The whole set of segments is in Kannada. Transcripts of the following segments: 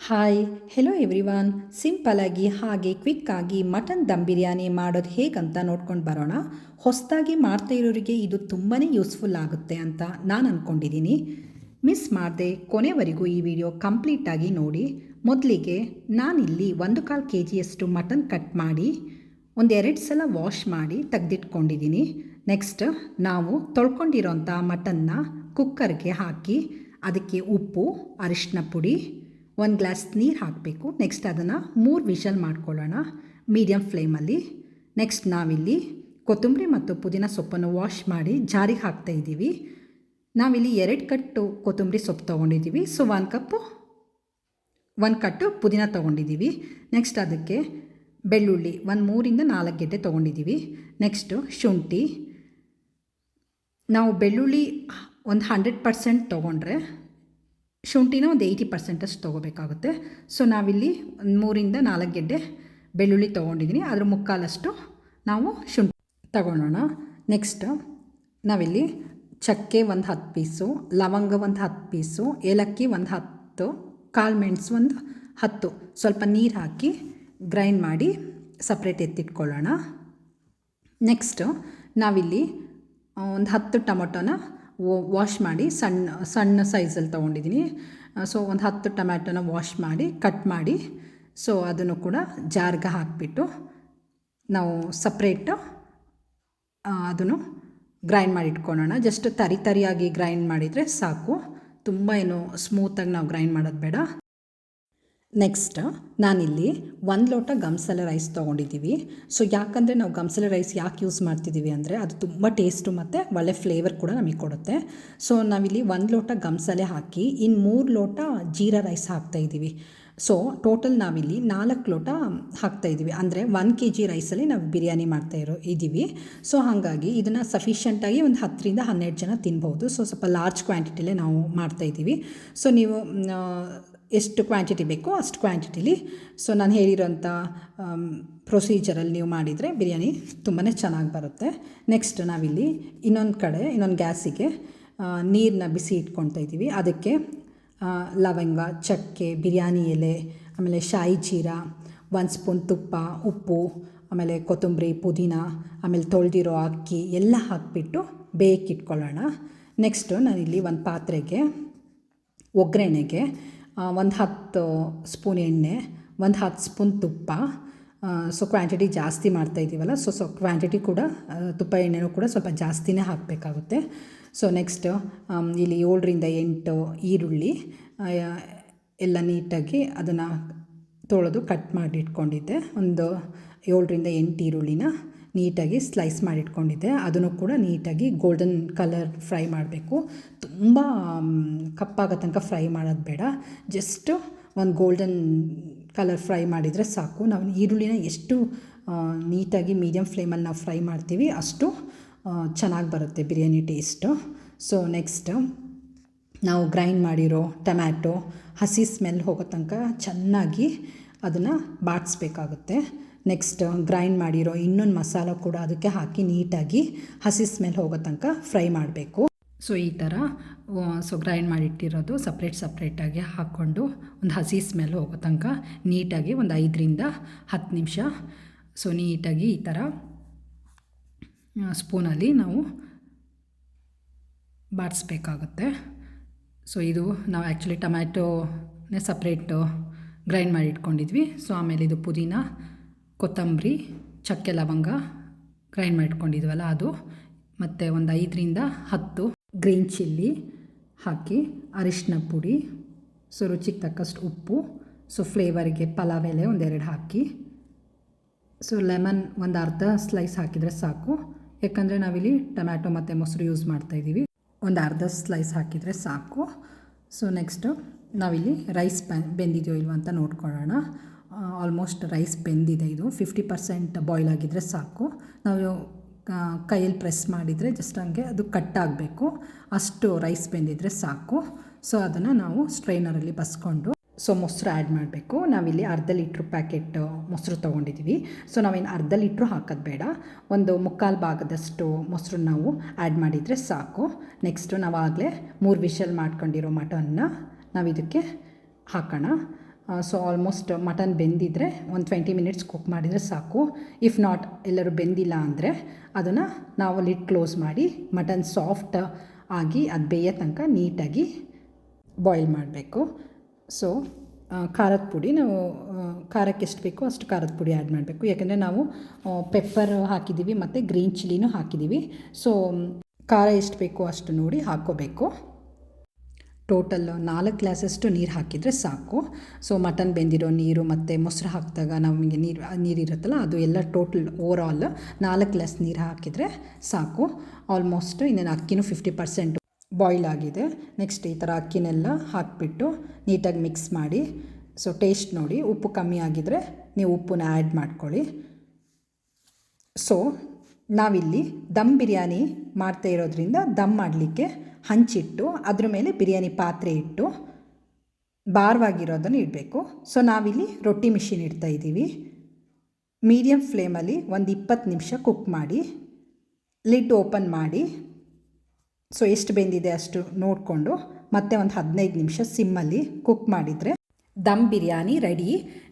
ಹಾಯ್ ಹೆಲೋ ಎವ್ರಿವಾನ್ ಸಿಂಪಲಾಗಿ ಹಾಗೆ ಕ್ವಿಕ್ಕಾಗಿ ಮಟನ್ ದಮ್ ಬಿರಿಯಾನಿ ಮಾಡೋದು ಹೇಗಂತ ನೋಡ್ಕೊಂಡು ಬರೋಣ. ಹೊಸದಾಗಿ ಮಾಡ್ತಾ ಇರೋರಿಗೆ ಇದು ತುಂಬಾ ಯೂಸ್ಫುಲ್ ಆಗುತ್ತೆ ಅಂತ ನಾನು ಅಂದ್ಕೊಂಡಿದ್ದೀನಿ ಮಿಸ್ ಮಾಡದೆ ಕೊನೆವರೆಗೂ ಈ ವಿಡಿಯೋ ಕಂಪ್ಲೀಟಾಗಿ ನೋಡಿ. ಮೊದಲಿಗೆ ನಾನಿಲ್ಲಿ ಒಂದು ಕಾಲು ಕೆ ಜಿಯಷ್ಟು ಮಟನ್ ಕಟ್ ಮಾಡಿ ಒಂದೆರಡು ಸಲ ವಾಶ್ ಮಾಡಿ ತೆಗೆದಿಟ್ಕೊಂಡಿದ್ದೀನಿ ನೆಕ್ಸ್ಟ್ ನಾವು ತೊಳ್ಕೊಂಡಿರೋಂಥ ಮಟನ್ನ ಕುಕ್ಕರ್ಗೆ ಹಾಕಿ, ಅದಕ್ಕೆ ಉಪ್ಪು ಅರಿಶಿನ ಪುಡಿ ಒಂದು ಗ್ಲಾಸ್ ನೀರು ಹಾಕಬೇಕು. ನೆಕ್ಸ್ಟ್ ಅದನ್ನು ಮೂರು ವಿಷಲ್ ಮಾಡ್ಕೊಳ್ಳೋಣ. ಮೀಡಿಯಮ್ ಫ್ಲೇಮಲ್ಲಿ. ನೆಕ್ಸ್ಟ್ ನಾವಿಲ್ಲಿ ಕೊತ್ತಂಬರಿ ಮತ್ತು ಪುದೀನ ಸೊಪ್ಪನ್ನು ವಾಶ್ ಮಾಡಿ ಜಾರಿಗೆ ಹಾಕ್ತಾ ಇದ್ದೀವಿ. ನಾವಿಲ್ಲಿ ಎರಡು ಕಟ್ಟು ಕೊತ್ತಂಬರಿ ಸೊಪ್ಪು ತೊಗೊಂಡಿದ್ದೀವಿ. ಸೊ ಒಂದು ಕಪ್ಪು ಒಂದು ಕಟ್ಟು ಪುದೀನ ತೊಗೊಂಡಿದ್ದೀವಿ. ನೆಕ್ಸ್ಟ್ ಅದಕ್ಕೆ ಬೆಳ್ಳುಳ್ಳಿ ಒಂದು ಮೂರಿಂದ ನಾಲ್ಕು ಗೆಡ್ಡೆ ತೊಗೊಂಡಿದ್ದೀವಿ. ನೆಕ್ಸ್ಟು ಶುಂಠಿ. ನಾವು ಬೆಳ್ಳುಳ್ಳಿ ಒಂದು ಹಂಡ್ರೆಡ್ ಪರ್ಸೆಂಟ್ ತೊಗೊಂಡ್ರೆ ಶುಂಠಿನ ಒಂದು ಏಯ್ಟಿ ಪರ್ಸೆಂಟಷ್ಟು ತೊಗೋಬೇಕಾಗುತ್ತೆ. ಸೊ ನಾವಿಲ್ಲಿ ಮೂರಿಂದ ನಾಲ್ಕು ಗೆಡ್ಡೆ ಬೆಳ್ಳುಳ್ಳಿ ತೊಗೊಂಡಿದ್ದೀನಿ. ಅದ್ರ ಮುಕ್ಕಾಲಷ್ಟು ನಾವು ಶುಂಠಿ ತಗೊಳ್ಳೋಣ. ನೆಕ್ಸ್ಟ್ ನಾವಿಲ್ಲಿ ಚಕ್ಕೆ ಒಂದು ಹತ್ತು ಪೀಸು, ಲವಂಗ ಒಂದು ಹತ್ತು ಪೀಸು, ಏಲಕ್ಕಿ ಒಂದು ಹತ್ತು, ಕಾಳು ಮೆಣಸು ಒಂದು ಹತ್ತು. ಸ್ವಲ್ಪ ನೀರು ಹಾಕಿ ಗ್ರೈಂಡ್ ಮಾಡಿ ಸಪ್ರೇಟ್ ಎತ್ತಿಟ್ಕೊಳ್ಳೋಣ. ನೆಕ್ಸ್ಟು ನಾವಿಲ್ಲಿ ಒಂದು ಹತ್ತು ಟೊಮೊಟೊನ ವಾಶ್ ಮಾಡಿ ಸಣ್ಣ ಸಣ್ಣ ಸೈಜಲ್ಲಿ ತೊಗೊಂಡಿದ್ದೀನಿ ಸೊ ಒಂದು ಹತ್ತು ಟೊಮ್ಯಾಟೊನ ವಾಶ್ ಮಾಡಿ ಕಟ್ ಮಾಡಿ ಸೊ ಅದನ್ನು ಕೂಡ ಜಾರ್ಗೆ ಹಾಕಿಬಿಟ್ಟು ನಾವು ಸಪ್ರೇಟು ಅದನ್ನು ಗ್ರೈಂಡ್ ಮಾಡಿ ಇಟ್ಕೊಳ್ಳೋಣ ಜಸ್ಟ್ ತರಿ ತರಿಯಾಗಿ ಗ್ರೈಂಡ್ ಮಾಡಿದರೆ ಸಾಕು. ತುಂಬ ಏನು ಸ್ಮೂತಾಗಿ ನಾವು ಗ್ರೈಂಡ್ ಮಾಡೋದು ಬೇಡ. ನೆಕ್ಸ್ಟ್ ನಾನಿಲ್ಲಿ ಒಂದು ಲೋಟ ಗಮ್ಸಲೆ ರೈಸ್ ತೊಗೊಂಡಿದ್ದೀವಿ ಸೊ ಯಾಕಂದರೆ ನಾವು ಗಮ್ಸಲೆ ರೈಸ್ ಯಾಕೆ ಯೂಸ್ ಮಾಡ್ತಿದ್ದೀವಿ ಅಂದರೆ ಅದು ತುಂಬ ಟೇಸ್ಟು ಮತ್ತು ಒಳ್ಳೆ ಫ್ಲೇವರ್ ಕೂಡ ನಮಗೆ ಕೊಡುತ್ತೆ. ಸೊ ನಾವಿಲ್ಲಿ ಒಂದು ಲೋಟ ಗಮ್ಸಲೆ ಹಾಕಿ ಇನ್ನು ಮೂರು ಲೋಟ ಜೀರಾ ರೈಸ್ ಹಾಕ್ತಾಯಿದ್ದೀವಿ ಸೊ ಟೋಟಲ್ ನಾವಿಲ್ಲಿ ನಾಲ್ಕು ಲೋಟ ಹಾಕ್ತಾಯಿದ್ದೀವಿ ಅಂದರೆ ಒನ್ ಕೆ ಜಿ ರೈಸಲ್ಲಿ ನಾವು ಬಿರಿಯಾನಿ ಮಾಡ್ತಾ ಇರೋ ಇದ್ದೀವಿ ಸೊ ಹಾಗಾಗಿ ಇದನ್ನು ಸಫಿಷಿಯಂಟಾಗಿ ಒಂದು ಹತ್ತರಿಂದ ಹನ್ನೆರಡು ಜನ ತಿನ್ಬೋದು ಸೊ ಸ್ವಲ್ಪ ಲಾರ್ಜ್ ಕ್ವಾಂಟಿಟಿಲೇ ನಾವು ಮಾಡ್ತಾಯಿದ್ದೀವಿ ಸೊ ನೀವು ಎಷ್ಟು ಕ್ವಾಂಟಿಟಿ ಬೇಕೋ ಅಷ್ಟು ಕ್ವಾಂಟಿಟಿಲಿ ಸೊ ನಾನು ಹೇಳಿರೋಂಥ ಪ್ರೊಸೀಜರಲ್ಲಿ ನೀವು ಮಾಡಿದರೆ ಬಿರಿಯಾನಿ ತುಂಬಾ ಚೆನ್ನಾಗಿ ಬರುತ್ತೆ. ನೆಕ್ಸ್ಟ್ ನಾವಿಲ್ಲಿ ಇನ್ನೊಂದು ಕಡೆ, ಇನ್ನೊಂದು ಗ್ಯಾಸಿಗೆ ನೀರನ್ನ ಬಿಸಿ ಇಟ್ಕೊಳ್ತಾ ಇದ್ದೀವಿ. ಅದಕ್ಕೆ ಲವಂಗ, ಚಕ್ಕೆ, ಬಿರಿಯಾನಿ ಎಲೆ, ಆಮೇಲೆ ಶಾಯಿ ಜೀರಾ ಒಂದು ಸ್ಪೂನ್ ತುಪ್ಪ, ಉಪ್ಪು, ಆಮೇಲೆ ಕೊತ್ತಂಬರಿ, ಪುದೀನ, ಆಮೇಲೆ ತೊಳೆದಿರೋ ಅಕ್ಕಿ ಎಲ್ಲ ಹಾಕಿಬಿಟ್ಟು ಬೇಕಿಟ್ಕೊಳ್ಳೋಣ. ನೆಕ್ಸ್ಟು ನಾನಿಲ್ಲಿ ಒಂದು ಪಾತ್ರೆಗೆ, ಒಗ್ಗರಣೆಗೆ ಒಂದು ಹತ್ತು ಸ್ಪೂನ್ ಎಣ್ಣೆ, ಒಂದು ಹತ್ತು ಸ್ಪೂನ್ ತುಪ್ಪ. ಸೊ ಕ್ವಾಂಟಿಟಿ ಜಾಸ್ತಿ ಮಾಡ್ತಾ ಇದ್ದೀವಲ್ಲ ಸೊ ಸೊ ಕ್ವಾಂಟಿಟಿ ಕೂಡ ತುಪ್ಪ ಎಣ್ಣೆನೂ ಕೂಡ ಸ್ವಲ್ಪ ಜಾಸ್ತಿನೇ ಹಾಕಬೇಕಾಗುತ್ತೆ. ಸೊ ನೆಕ್ಸ್ಟ್ ಇಲ್ಲಿ ಏಳರಿಂದ ಎಂಟು ಈರುಳ್ಳಿ ಎಲ್ಲ ನೀಟಾಗಿ ಅದನ್ನು ತೊಳೆದು ಕಟ್ ಮಾಡಿ ಇಟ್ಕೊಂಡಿದ್ದೆ. ಒಂದು ಏಳರಿಂದ ಎಂಟು ಈರುಳ್ಳಿನ ನೀಟಾಗಿ ಸ್ಲೈಸ್ ಮಾಡಿಟ್ಕೊಂಡಿದ್ದೆ. ಅದನ್ನು ಕೂಡ ನೀಟಾಗಿ ಗೋಲ್ಡನ್ ಕಲರ್ ಫ್ರೈ ಮಾಡಬೇಕು. ತುಂಬ ಕಪ್ಪಾಗೋ ತನಕ ಫ್ರೈ ಮಾಡೋದು ಬೇಡ. ಜಸ್ಟು ಒಂದು ಗೋಲ್ಡನ್ ಕಲರ್ ಫ್ರೈ ಮಾಡಿದರೆ ಸಾಕು. ನಾವು ಈರುಳ್ಳಿನ ಎಷ್ಟು ನೀಟಾಗಿ ಮೀಡಿಯಮ್ ಫ್ಲೇಮಲ್ಲಿ ನಾವು ಫ್ರೈ ಮಾಡ್ತೀವಿ, ಅಷ್ಟು ಚೆನ್ನಾಗಿ ಬರುತ್ತೆ ಬಿರಿಯಾನಿ ಟೇಸ್ಟು. ಸೊ, ನೆಕ್ಸ್ಟ್, ನಾವು ಗ್ರೈಂಡ್ ಮಾಡಿರೋ ಟೊಮ್ಯಾಟೊ, ಹಸಿ ಸ್ಮೆಲ್ ಹೋಗೋ ತನಕ ಚೆನ್ನಾಗಿ ಅದನ್ನು ಬಾಡಿಸ್ಬೇಕಾಗುತ್ತೆ ನೆಕ್ಸ್ಟ್ ಗ್ರೈಂಡ್ ಮಾಡಿರೋ ಇನ್ನೊಂದು ಮಸಾಲ ಕೂಡ ಅದಕ್ಕೆ ಹಾಕಿ ನೀಟಾಗಿ ಹಸಿ ಸ್ಮೆಲ್ ಹೋಗೋ ತನಕ ಫ್ರೈ ಮಾಡಬೇಕು. ಸೊ ಈ ಥರ ಸೊ ಗ್ರೈಂಡ್ ಮಾಡಿಟ್ಟಿರೋದು ಸಪ್ರೇಟ್ ಸಪ್ರೇಟಾಗಿ ಹಾಕ್ಕೊಂಡು ಒಂದು ಹಸಿ ಸ್ಮೆಲ್ ಹೋಗೋ ತನಕ ನೀಟಾಗಿ ಒಂದು ಐದರಿಂದ ಹತ್ತು ನಿಮಿಷ. ಸೊ ನೀಟಾಗಿ ಈ ಥರ ಸ್ಪೂನಲ್ಲಿ ನಾವು ಬಾಡಿಸ್ಬೇಕಾಗುತ್ತೆ ಸೊ ಇದು ನಾವು ಆ್ಯಕ್ಚುಲಿ ಟೊಮ್ಯಾಟೋನೇ ಸಪ್ರೇಟು ಗ್ರೈಂಡ್ ಮಾಡಿ ಇಟ್ಕೊಂಡಿದ್ವಿ ಸೊ ಆಮೇಲೆ ಇದು ಪುದೀನ ಕೊತ್ತಂಬರಿ, ಚಕ್ಕೆ ಲವಂಗ ಗ್ರೈಂಡ್ ಮಾಡಿಟ್ಕೊಂಡಿದ್ವಲ್ಲ ಅದು. ಮತ್ತು ಒಂದು ಐದರಿಂದ ಹತ್ತು ಗ್ರೀನ್ ಚಿಲ್ಲಿ ಹಾಕಿ ಅರಿಶಿನ ಪುಡಿ, ಸೊ ರುಚಿಗೆ ತಕ್ಕಷ್ಟು ಉಪ್ಪು, ಸೊ ಫ್ಲೇವರಿಗೆ ಪಲಾವ್ ಎಲೆ ಒಂದೆರಡು ಹಾಕಿ. ಸೊ ಲೆಮನ್ ಒಂದು ಅರ್ಧ ಸ್ಲೈಸ್ ಹಾಕಿದರೆ ಸಾಕು. ಯಾಕಂದರೆ ನಾವಿಲ್ಲಿ ಟೊಮ್ಯಾಟೊ ಮತ್ತು ಮೊಸರು ಯೂಸ್ ಮಾಡ್ತಾಯಿದ್ದೀವಿ ಒಂದು ಅರ್ಧ ಸ್ಲೈಸ್ ಹಾಕಿದರೆ ಸಾಕು. ಸೊ ನೆಕ್ಸ್ಟು ನಾವಿಲ್ಲಿ ರೈಸ್ ಬೆಂದಿದೆಯೋ ಇಲ್ವ ಅಂತ ನೋಡ್ಕೊಳ್ಳೋಣ. ಆಲ್ಮೋಸ್ಟ್ ರೈಸ್ ಬೆಂದಿದೆ ಇದು. ಫಿಫ್ಟಿ ಪರ್ಸೆಂಟ್ ಬಾಯ್ಲ್ ಆಗಿದ್ದರೆ ಸಾಕು. ನಾವು ಕೈಯಲ್ಲಿ ಪ್ರೆಸ್ ಮಾಡಿದರೆ ಜಸ್ಟ್ ಹಂಗೆ ಅದು ಕಟ್ ಆಗಬೇಕು. ಅಷ್ಟು ರೈಸ್ ಬೆಂದಿದ್ರೆ ಸಾಕು. ಸೊ ಅದನ್ನು ನಾವು ಸ್ಟ್ರೈನರಲ್ಲಿ ಬಸ್ಕೊಂಡು ಸೊ ಮೊಸರು ಆ್ಯಡ್ ಮಾಡಬೇಕು. ನಾವಿಲ್ಲಿ ಅರ್ಧ ಲೀಟ್ರ್ ಪ್ಯಾಕೆಟ್ ಮೊಸರು ತೊಗೊಂಡಿದ್ದೀವಿ ಸೊ ನಾವೇನು ಅರ್ಧ ಲೀಟ್ರು ಹಾಕೋದು ಬೇಡ. ಒಂದು ಮುಕ್ಕಾಲು ಭಾಗದಷ್ಟು ಮೊಸರು ನಾವು ಆ್ಯಡ್ ಮಾಡಿದರೆ ಸಾಕು. ನೆಕ್ಸ್ಟು ನಾವು ಆಗಲೇ ಮೂರು ವಿಷಲ್ ಮಾಡ್ಕೊಂಡಿರೋ ಮಟನ್ನ ನಾವು ಇದಕ್ಕೆ ಹಾಕೋಣ. ಸೊ ಆಲ್ಮೋಸ್ಟ್ ಮಟನ್ ಬೆಂದಿದ್ರೆ ಒಂದು ಟ್ವೆಂಟಿ ಮಿನಿಟ್ಸ್ ಕುಕ್ ಮಾಡಿದರೆ ಸಾಕು. ಇಫ್ ನಾಟ್ ಎಲ್ಲರೂ ಬೆಂದಿಲ್ಲ ಅಂದರೆ ಅದನ್ನು ನಾವು ಲಿಡ್ ಕ್ಲೋಸ್ ಮಾಡಿ ಮಟನ್ ಸಾಫ್ಟ್ ಆಗಿ ಅದು ಬೇಯೋ ತನಕ ನೀಟಾಗಿ ಬಾಯ್ಲ್ ಮಾಡಬೇಕು. ಸೊ ಖಾರದ ಪುಡಿ ನಾವು ಖಾರಕ್ಕೆ ಎಷ್ಟು ಬೇಕೋ ಅಷ್ಟು ಖಾರದ ಪುಡಿ ಆ್ಯಡ್ ಮಾಡಬೇಕು. ಯಾಕೆಂದರೆ ನಾವು ಪೆಪ್ಪರ್ ಹಾಕಿದ್ದೀವಿ ಮತ್ತು ಗ್ರೀನ್ ಚಿಲ್ಲಿನೂ ಹಾಕಿದ್ದೀವಿ ಸೊ ಖಾರ ಎಷ್ಟು ಬೇಕೋ ಅಷ್ಟು ನೋಡಿ ಹಾಕ್ಕೋಬೇಕು. ಟೋಟಲ್ ನಾಲ್ಕು ಗ್ಲಾಸಷ್ಟು ನೀರು ಹಾಕಿದರೆ ಸಾಕು. ಸೊ ಮಟನ್ ಬೆಂದಿರೋ ನೀರು ಮತ್ತು ಮೊಸರು ಹಾಕಿದಾಗ ನಮಗೆ ನೀರು ಇರುತ್ತಲ್ಲ, ಅದು ಎಲ್ಲ ಟೋಟಲ್ ಓವರ್ ನಾಲ್ಕು ಗ್ಲಾಸ್ ನೀರು ಹಾಕಿದರೆ ಸಾಕು. ಆಲ್ಮೋಸ್ಟ್ ಇನ್ನೇನು ಅಕ್ಕಿನೂ ಫಿಫ್ಟಿ ಪರ್ಸೆಂಟ್ ಬಾಯ್ಲ್ ಆಗಿದೆ. ನೆಕ್ಸ್ಟ್ ಈ ಥರ ಅಕ್ಕಿನೆಲ್ಲ ಹಾಕಿಬಿಟ್ಟು ನೀಟಾಗಿ ಮಿಕ್ಸ್ ಮಾಡಿ. ಸೊ ಟೇಸ್ಟ್ ನೋಡಿ, ಉಪ್ಪು ಕಮ್ಮಿ ಆಗಿದರೆ ನೀವು ಉಪ್ಪನ್ನ ಆ್ಯಡ್ ಮಾಡ್ಕೊಳ್ಳಿ. ಸೊ ನಾವಿಲ್ಲಿ ದಮ್ ಬಿರಿಯಾನಿ ಮಾಡ್ತಾ ಇರೋದ್ರಿಂದ ದಮ್ ಮಾಡಲಿಕ್ಕೆ ಹಂಚಿಟ್ಟು, ಅದ್ರ ಮೇಲೆ ಬಿರಿಯಾನಿ ಪಾತ್ರೆ ಇಟ್ಟು ಭಾರವಾಗಿರೋದನ್ನು ಇಡಬೇಕು. ಸೊ ನಾವಿಲ್ಲಿ ರೊಟ್ಟಿ ಮಿಷಿನ್ ಇಡ್ತಾ ಇದ್ದೀವಿ. ಮೀಡಿಯಮ್ ಫ್ಲೇಮಲ್ಲಿ ಒಂದು ಇಪ್ಪತ್ತು ನಿಮಿಷ ಕುಕ್ ಮಾಡಿ, ಲಿಡ್ ಓಪನ್ ಮಾಡಿ. ಸೊ ಎಷ್ಟು ಬೆಂದಿದೆ ಅಷ್ಟು ನೋಡಿಕೊಂಡು ಮತ್ತೆ ಒಂದು ಹದಿನೈದು ನಿಮಿಷ ಸಿಮ್ಮಲ್ಲಿ ಕುಕ್ ಮಾಡಿದರೆ ದಮ್ ಬಿರಿಯಾನಿ ರೆಡಿ.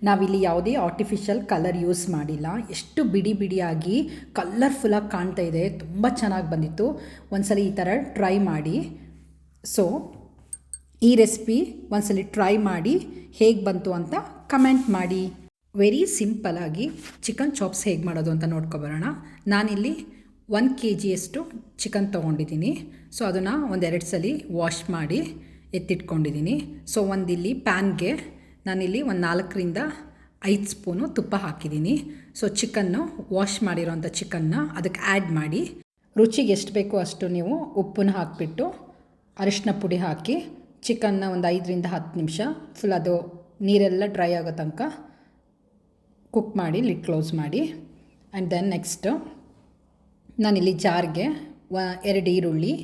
ನಾವಿಲ್ಲಿ ಯಾವುದೇ ಆರ್ಟಿಫಿಷಿಯಲ್ ಕಲರ್ ಯೂಸ್ ಮಾಡಿಲ್ಲ. ಎಷ್ಟು ಬಿಡಿ ಬಿಡಿಯಾಗಿ ಕಲರ್ಫುಲ್ಲಾಗಿ ಕಾಣ್ತಾ ಇದೆ. ತುಂಬ ಚೆನ್ನಾಗಿ ಬಂದಿತ್ತು. ಒಂದ್ಸಲ ಈ ಥರ ಟ್ರೈ ಮಾಡಿ. ಸೊ ಈ ರೆಸಿಪಿ ಒಂದ್ಸಲಿ ಟ್ರೈ ಮಾಡಿ. ಹೇಗೆ ಬಂತು ಅಂತ ಕಮೆಂಟ್ ಮಾಡಿ. ವೆರಿ ಸಿಂಪಲಾಗಿ ಚಿಕನ್ ಚಾಪ್ಸ್ ಹೇಗೆ ಮಾಡೋದು ಅಂತ ನೋಡ್ಕೊಬರೋಣ ನಾನಿಲ್ಲಿ ಒನ್ ಕೆ ಜಿಯಷ್ಟು ಚಿಕನ್ ತೊಗೊಂಡಿದ್ದೀನಿ. ಸೊ ಅದನ್ನು ಒಂದೆರಡು ಸಲ ವಾಶ್ ಮಾಡಿ ಎತ್ತಿಟ್ಕೊಂಡಿದ್ದೀನಿ. ಸೊ ಒಂದಿಲ್ಲಿ ಪ್ಯಾನ್ಗೆ ನಾನಿಲ್ಲಿ ಒಂದು ನಾಲ್ಕರಿಂದ ಐದು ಸ್ಪೂನು ತುಪ್ಪ ಹಾಕಿದ್ದೀನಿ. ಸೊ ಚಿಕನ್ನು ವಾಶ್ ಮಾಡಿರೋಂಥ ಚಿಕನ್ನ ಅದಕ್ಕೆ ಆ್ಯಡ್ ಮಾಡಿ. ರುಚಿಗೆ ಎಷ್ಟು ಬೇಕೋ ಅಷ್ಟು ನೀವು ಉಪ್ಪನ್ನು ಹಾಕಿಬಿಟ್ಟು ಅರಿಶಿನ ಪುಡಿ ಹಾಕಿ ಚಿಕನ್ನ ಒಂದು ಐದರಿಂದ ಹತ್ತು ನಿಮಿಷ ಫುಲ್ ಅದು ನೀರೆಲ್ಲ ಡ್ರೈ ಆಗೋ ತನಕ ಕುಕ್ ಮಾಡಿ ಲಿಡ್ ಕ್ಲೋಸ್ ಮಾಡಿ. ಆ್ಯಂಡ್ ದೆನ್ ನೆಕ್ಸ್ಟು ನಾನಿಲ್ಲಿ ಜಾರ್ಗೆ ವ ಎರಡು ಈರುಳ್ಳಿ,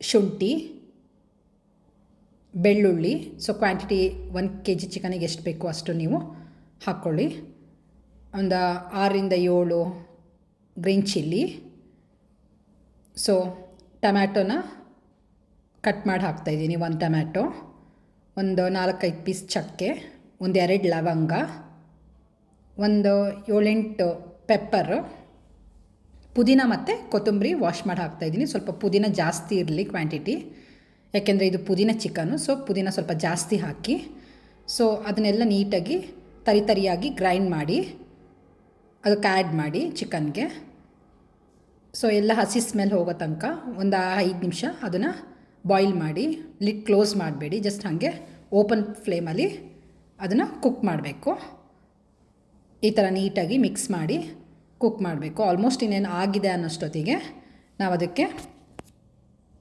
ಶುಂಠಿ ಬೆಳ್ಳುಳ್ಳಿ. ಸೊ ಕ್ವಾಂಟಿಟಿ ಒಂದು ಕೆ ಜಿ ಚಿಕನಿಗೆ ಎಷ್ಟು ಬೇಕೋ ಅಷ್ಟು ನೀವು ಹಾಕ್ಕೊಳ್ಳಿ ಒಂದು ಆರರಿಂದ ಏಳು ಗ್ರೀನ್ ಚಿಲ್ಲಿ ಸೊ ಟಮ್ಯಾಟೊನ ಕಟ್ ಮಾಡಿ ಹಾಕ್ತಾಯಿದ್ದೀನಿ ಒಂದು ಟಮ್ಯಾಟೊ ಒಂದು ನಾಲ್ಕೈದು ಪೀಸ್ ಚಕ್ಕೆ, ಒಂದು ಎರಡು ಲವಂಗ, ಒಂದು ಏಳೆಂಟು ಪೆಪ್ಪರ್ ಪುದೀನ ಮತ್ತು ಕೊತ್ತಂಬರಿ ವಾಶ್ ಮಾಡಿ ಹಾಕ್ತಾಯಿದ್ದೀನಿ ಸ್ವಲ್ಪ ಪುದೀನ ಜಾಸ್ತಿ ಇರಲಿ ಕ್ವಾಂಟಿಟಿ ಯಾಕೆಂದರೆ ಇದು ಪುದೀನ ಚಿಕನು ಸೊ ಪುದೀನ ಸ್ವಲ್ಪ ಜಾಸ್ತಿ ಹಾಕಿ ಸೊ ಅದನ್ನೆಲ್ಲ ನೀಟಾಗಿ ತರಿ ತರಿಯಾಗಿ ಗ್ರೈಂಡ್ ಮಾಡಿ, ಅದಕ್ಕೆ ಆ್ಯಡ್ ಮಾಡಿ ಚಿಕನ್ಗೆ. ಸೊ ಎಲ್ಲ ಹಸಿ ಸ್ಮೆಲ್ ಹೋಗೋ ತನಕ ಒಂದು ಐದು ನಿಮಿಷ ಅದನ್ನು ಬಾಯ್ಲ್ ಮಾಡಿ ಲಿಡ್ ಕ್ಲೋಸ್ ಮಾಡಬೇಡಿ ಜಸ್ಟ್ ಹಾಗೆ ಓಪನ್ ಫ್ಲೇಮಲ್ಲಿ ಅದನ್ನು ಕುಕ್ ಮಾಡಬೇಕು. ಈ ಥರ ನೀಟಾಗಿ ಮಿಕ್ಸ್ ಮಾಡಿ ಕುಕ್ ಮಾಡಬೇಕು. ಆಲ್ಮೋಸ್ಟ್ ಇನ್ನೇನು ಆಗಿದೆ ಅನ್ನೋಷ್ಟೊತ್ತಿಗೆ ನಾವು ಅದಕ್ಕೆ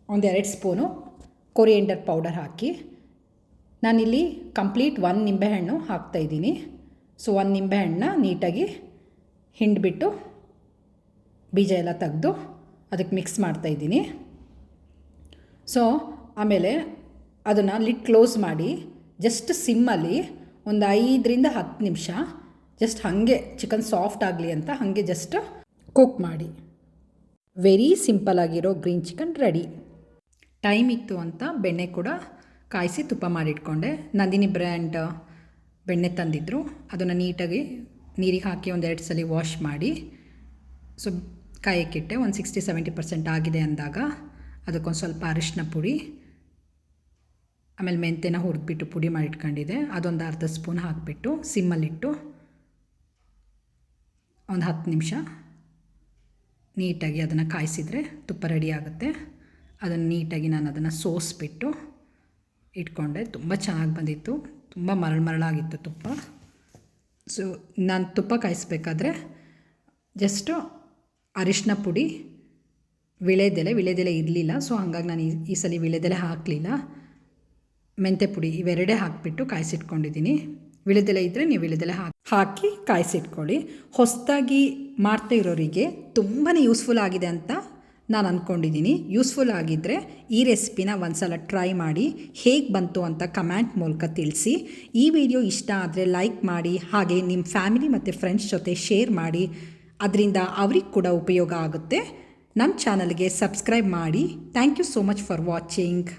ಒಂದೆರಡು ಸ್ಪೂನು ಕೊರಿಯೆಂಡರ್ ಪೌಡರ್ ಹಾಕಿ. ನಾನಿಲ್ಲಿ ಕಂಪ್ಲೀಟ್ ಒಂದು ನಿಂಬೆಹಣ್ಣು ಹಾಕ್ತಾಯಿದ್ದೀನಿ ಸೊ, ಒಂದು ನಿಂಬೆಹಣ್ಣನ್ನ ನೀಟಾಗಿ ಹಿಂಡ್ಬಿಟ್ಟು ಬೀಜ ಎಲ್ಲ ತೆಗೆದು ಅದಕ್ಕೆ ಮಿಕ್ಸ್ ಮಾಡ್ತಾಯಿದ್ದೀನಿ ಸೊ, ಆಮೇಲೆ ಅದನ್ನು ಲಿಟ್ ಕ್ಲೋಸ್ ಮಾಡಿ, ಜಸ್ಟ್ ಸಿಮ್ಮಲ್ಲಿ ಒಂದು ಐದರಿಂದ ಹತ್ತು ನಿಮಿಷ, ಜಸ್ಟ್ ಹಾಗೆ ಚಿಕನ್ ಸಾಫ್ಟ್ ಆಗಲಿ ಅಂತ ಹಾಗೆ ಜಸ್ಟ್ ಕುಕ್ ಮಾಡಿ. ವೆರಿ ಸಿಂಪಲ್ ಆಗಿರೋ ಗ್ರೀನ್ ಚಿಕನ್ ರೆಡಿ. ಟೈಮ್ ಇತ್ತು ಅಂತ ಬೆಣ್ಣೆ ಕೂಡ ಕಾಯಿಸಿ ತುಪ್ಪ ಮಾಡಿಟ್ಕೊಂಡೆ. ನಂದಿನಿ ಬ್ರ್ಯಾಂಡ್ ಬೆಣ್ಣೆ ತಂದಿದ್ದರು ಅದನ್ನು ನೀಟಾಗಿ ನೀರಿಗೆ ಹಾಕಿ ಒಂದೆರಡು ಸಲ ವಾಶ್ ಮಾಡಿ, ಸೊ ಕಾಯಕ್ಕಿಟ್ಟೆ ಒಂದು ಸಿಕ್ಸ್ಟಿ ಸೆವೆಂಟಿ ಪರ್ಸೆಂಟ್ ಆಗಿದೆ ಅಂದಾಗ ಅದಕ್ಕೊಂದು ಸ್ವಲ್ಪ ಅರಿಶಿನ ಪುಡಿ, ಆಮೇಲೆ ಮೆಂತೆನ ಹುರಿದ್ಬಿಟ್ಟು ಪುಡಿ ಮಾಡಿಟ್ಕೊಂಡಿದ್ದೆ. ಅದೊಂದು ಅರ್ಧ ಸ್ಪೂನ್ ಹಾಕಿಬಿಟ್ಟು ಸಿಮ್ಮಲ್ಲಿಟ್ಟು ಒಂದು ಹತ್ತು ನಿಮಿಷ ನೀಟಾಗಿ ಅದನ್ನು ಕಾಯಿಸಿದರೆ ತುಪ್ಪ ರೆಡಿ ಆಗುತ್ತೆ. ಅದನ್ನು ನೀಟಾಗಿ ನಾನು ಅದನ್ನು ಸೋಸಿಬಿಟ್ಟು ಇಟ್ಕೊಂಡೆ. ತುಂಬ ಚೆನ್ನಾಗಿ ಬಂದಿತ್ತು. ತುಂಬ ಮರಳು ಮರಳಾಗಿತ್ತು ತುಪ್ಪ. ಸೊ ನಾನು ತುಪ್ಪ ಕಾಯಿಸ್ಬೇಕಾದ್ರೆ ಜಸ್ಟು ಅರಿಶಿನ ಪುಡಿ, ವಿಳೆದೆಲೆ ವಿಳೆದೆಲೆ ಇರಲಿಲ್ಲ. ಸೊ ಹಾಗಾಗಿ ನಾನು ಈ ಸಲ ವಿಳೆದೆಲೆ ಹಾಕಲಿಲ್ಲ. ಮೆಂತೆ ಪುಡಿ ಇವೆರಡೇ ಹಾಕಿಬಿಟ್ಟು ಕಾಯಿಸಿಟ್ಕೊಂಡಿದ್ದೀನಿ ವಿಳೆದೆಲೆ ಇದ್ದರೆ ನೀವು ವಿಳೆದೆಲೆ ಹಾಕಿ ಹಾಕಿ ಕಾಯಿಸಿಟ್ಕೊಳ್ಳಿ. ಹೊಸದಾಗಿ ಮಾಡ್ತಾ ಇರೋರಿಗೆ ತುಂಬಾ ಯೂಸ್ಫುಲ್ ಆಗಿದೆ ಅಂತ ನಾನು ಅಂದ್ಕೊಂಡಿದ್ದೀನಿ ಯೂಸ್ಫುಲ್ ಆಗಿದ್ದರೆ ಈ ರೆಸಿಪಿನ ಒಂದ್ಸಲ ಟ್ರೈ ಮಾಡಿ ಹೇಗೆ ಬಂತು ಅಂತ ಕಮೆಂಟ್ ಮೂಲಕ ತಿಳಿಸಿ. ಈ ವಿಡಿಯೋ ಇಷ್ಟ ಆದರೆ ಲೈಕ್ ಮಾಡಿ, ಹಾಗೆ ನಿಮ್ಮ ಫ್ಯಾಮಿಲಿ ಮತ್ತು ಫ್ರೆಂಡ್ಸ್ ಜೊತೆ ಶೇರ್ ಮಾಡಿ. ಅದರಿಂದ ಅವ್ರಿಗೆ ಕೂಡ ಉಪಯೋಗ ಆಗುತ್ತೆ. ನಮ್ಮ ಚಾನಲ್ಗೆ ಸಬ್ಸ್ಕ್ರೈಬ್ ಮಾಡಿ. Thank you so much for watching